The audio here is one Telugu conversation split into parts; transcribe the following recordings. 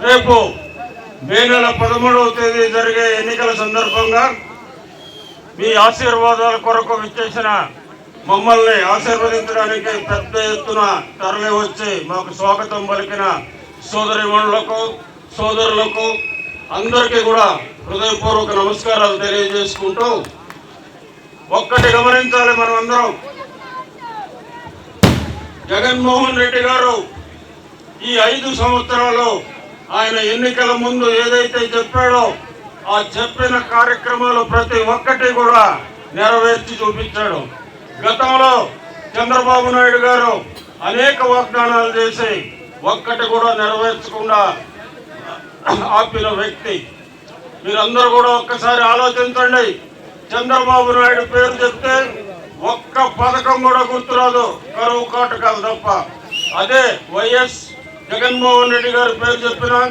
రేపు మే నెల పదమూడవ తేదీ జరిగే ఎన్నికల సందర్భంగా మీ ఆశీర్వాదాల కొరకు విచ్చేసిన మమ్మల్ని ఆశీర్వదించడానికి పెద్ద ఎత్తున తరలి వచ్చి మాకు స్వాగతం పలికిన సోదరిమణులకు సోదరులకు అందరికీ కూడా హృదయపూర్వక నమస్కారాలు తెలియజేసుకుంటూ ఒక్కటి గమనించాలి మనం అందరం జగన్మోహన్ రెడ్డి గారు ఈ ఐదు సంవత్సరాలు ఆయన ఎన్నికల ముందు ఏదైతే చెప్పాడో ఆ చెప్పిన కార్యక్రమాలు ప్రతి ఒక్కటి కూడా నెరవేర్చి చూపించాడు. గతంలో చంద్రబాబు నాయుడు గారు అనేక వాగ్దానాలు చేసి ఒక్కటి కూడా నెరవేర్చకుండా ఆపిన వ్యక్తి. మీరందరూ కూడా ఒక్కసారి ఆలోచించండి. చంద్రబాబు నాయుడు పేరు చెప్తే ఒక్క పథకం కూడా గుర్తురాదు. కరువు కాటకాలు తప్ప. అదే వైఎస్ జగన్మోహన్ రెడ్డి గారి పేరు చెప్పినాం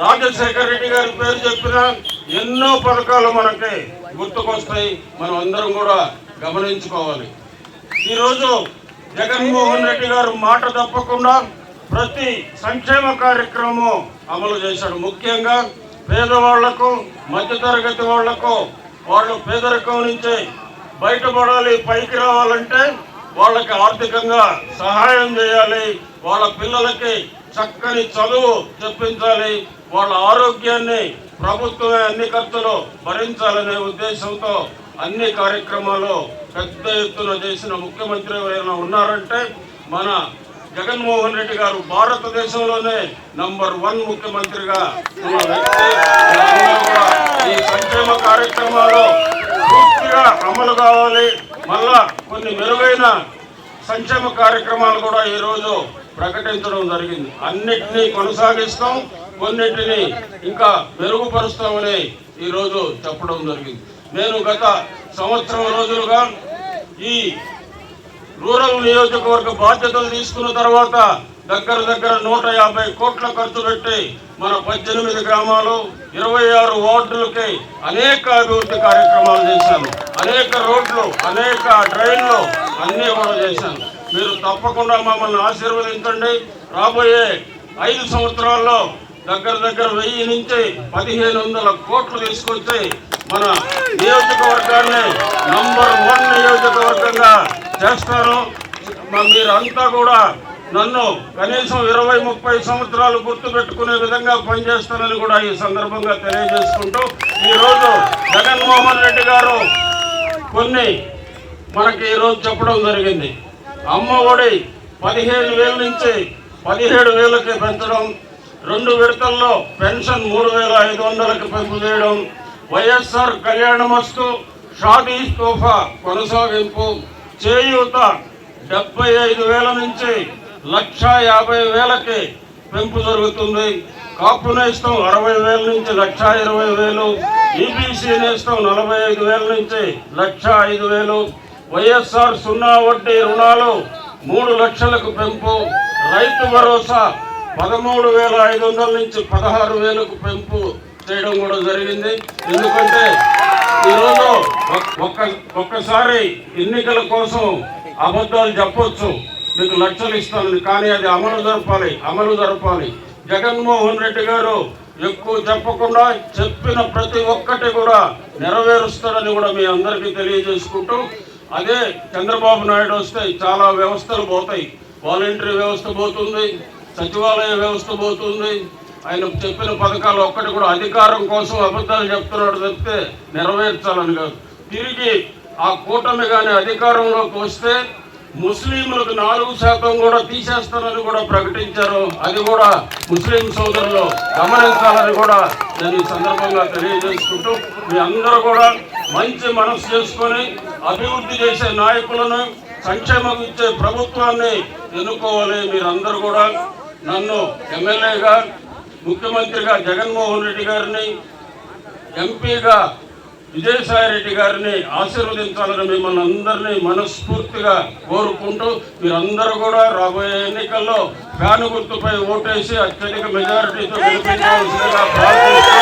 రాజశేఖర రెడ్డి గారి పేరు చెప్పినాం ఎన్నో పథకాలు మనకి గుర్తుకొస్తాయి. మనం అందరం కూడా గమనించుకోవాలి. ఈరోజు జగన్మోహన్ రెడ్డి గారు మాట తప్పకుండా ప్రతి సంక్షేమ కార్యక్రమం అమలు చేశాడు. ముఖ్యంగా పేదవాళ్ళకు మధ్యతరగతి వాళ్ళకు వాళ్ళు పేదరికం నుంచి బయటపడాలి పైకి రావాలంటే వాళ్ళకి ఆర్థికంగా సహాయం చేయాలి. వాళ్ళ పిల్లలకి చక్కని చదువు చెప్పించాలి వాళ్ళ ఆరోగ్యాన్ని ప్రభుత్వమే అన్ని ఖర్చులు భరించాలనే ఉద్దేశంతో అన్ని కార్యక్రమాలు పెద్ద ఎత్తున చేసిన ముఖ్యమంత్రి ఎవరైనా ఉన్నారంటే మన జగన్మోహన్ రెడ్డి గారు భారతదేశంలోనే నంబర్ వన్ ముఖ్యమంత్రిగా ఈ సంక్షేమ కార్యక్రమాలు పూర్తిగా అమలు కావాలి. మళ్ళా కొన్ని మెరుగైన సంక్షేమ కార్యక్రమాలు కూడా ఈ రోజు ప్రకటించడం జరిగింది. అన్నిటినీ కొనసాగిస్తాం కొన్నిటిని ఇంకా మెరుగుపరుస్తామని ఈ రోజు చెప్పడం జరిగింది. నేను గత సంవత్సరం రోజులుగా ఈ రూరల్ నియోజకవర్గ బాధ్యతలు తీసుకున్న తర్వాత దగ్గర దగ్గర నూట యాభై కోట్ల ఖర్చు పెట్టి మన పద్దెనిమిది గ్రామాలు ఇరవై ఆరు వార్డులకి అనేక అభివృద్ధి కార్యక్రమాలు చేశాను అనేక రోడ్లు అనేక డ్రైన్లు అన్నీ కూడా చేశాను మీరు తప్పకుండా మమ్మల్ని ఆశీర్వదించండి. రాబోయే ఐదు సంవత్సరాల్లో దగ్గర దగ్గర వెయ్యి నుంచి పదిహేను వందల కోట్లు తీసుకొచ్చి మన నియోజకవర్గాన్ని నంబర్ వన్ నియోజకవర్గంగా చేస్తారు. మీరంతా కూడా నన్ను కనీసం ఇరవై ముప్పై సంవత్సరాలు గుర్తు పెట్టుకునే విధంగా పనిచేస్తానని కూడా ఈ సందర్భంగా తెలియజేసుకుంటూ ఈరోజు జగన్మోహన్ రెడ్డి గారు కొన్ని మనకి ఈరోజు చెప్పడం జరిగింది. అమ్మ ఒడి పదిహేను వేల నుంచి పదిహేడు వేలకి పెంచడం రెండు విడతల్లో పెన్షన్ మూడు వేల ఐదు వందలకి పెంపు చేయడం వైఎస్ఆర్ కళ్యాణమస్తు షాదీ తోఫా కొనసాగింపు చేయూత డెబ్బై ఐదు వేల నుంచి లక్ష యాభై వేలకి పెంపు జరుగుతుంది. కాపు నేస్తం అరవై వేల నుంచి లక్ష ఇరవై వేలు ఈబీసీ నేస్తం నలభై ఐదు వేల నుంచి లక్ష ఐదు వేలు. వైఎస్ఆర్ సున్నా వడ్డీ రుణాలు మూడు లక్షలకు పెంపు రైతు భరోసా పదమూడు వేల ఐదు వందల నుంచి పదహారు వేలకు పెంపు చేయడం కూడా జరిగింది. ఎందుకంటే ఈరోజు ఒక్క ఒక్కసారి ఎన్నికల కోసం అబద్ధాలు చెప్పొచ్చు. మీకు లక్షలు ఇస్తానని కానీ అది అమలు జరపాలి అమలు జరపాలి. జగన్మోహన్ రెడ్డి గారు ఎక్కువ చెప్పకుండా చెప్పిన ప్రతి ఒక్కటి కూడా నెరవేరుస్తారని కూడా మీ అందరికీ తెలియజేసుకుంటూ అదే చంద్రబాబు నాయుడు వస్తే చాలా వ్యవస్థలు పోతాయి. వాలంటరీ వ్యవస్థ పోతుంది సచివాలయ వ్యవస్థ పోతుంది. ఆయన చెప్పిన పథకాలు ఒక్కటి కూడా అధికారం కోసం అబద్ధాలు చెప్తున్నాడు తప్పితే నెరవేర్చాలని కాదు. తిరిగి ఆ కూటమి కానీ అధికారంలోకి వస్తే ముస్లింలకు నాలుగు శాతం కూడా తీసేస్తానని కూడా ప్రకటించారు. అది కూడా ముస్లిం సోదరులు గమనించాలని కూడా నేను ఈ సందర్భంగా తెలియజేసుకుంటూ మీ అందరూ కూడా మంచి మనసు చేసుకొని అభివృద్ధి చేసే నాయకులను సంక్షేమం ఇచ్చే ప్రభుత్వాన్ని ఎన్నుకోవాలి మీరందరూ కూడా. నన్ను ఎమ్మెల్యేగా ముఖ్యమంత్రిగా జగన్మోహన్ రెడ్డి గారిని ఎంపీగా విజయసాయి రెడ్డి గారిని ఆశీర్వదించాలని మిమ్మల్ని అందరినీ మనస్ఫూర్తిగా కోరుకుంటూ మీరందరూ కూడా రాబోయే ఎన్నికల్లో ఫ్యాను గుర్తుపై ఓటేసి అత్యధిక మెజారిటీతో గెలిపించవలసిందిగా ప్రార్థిస్తూ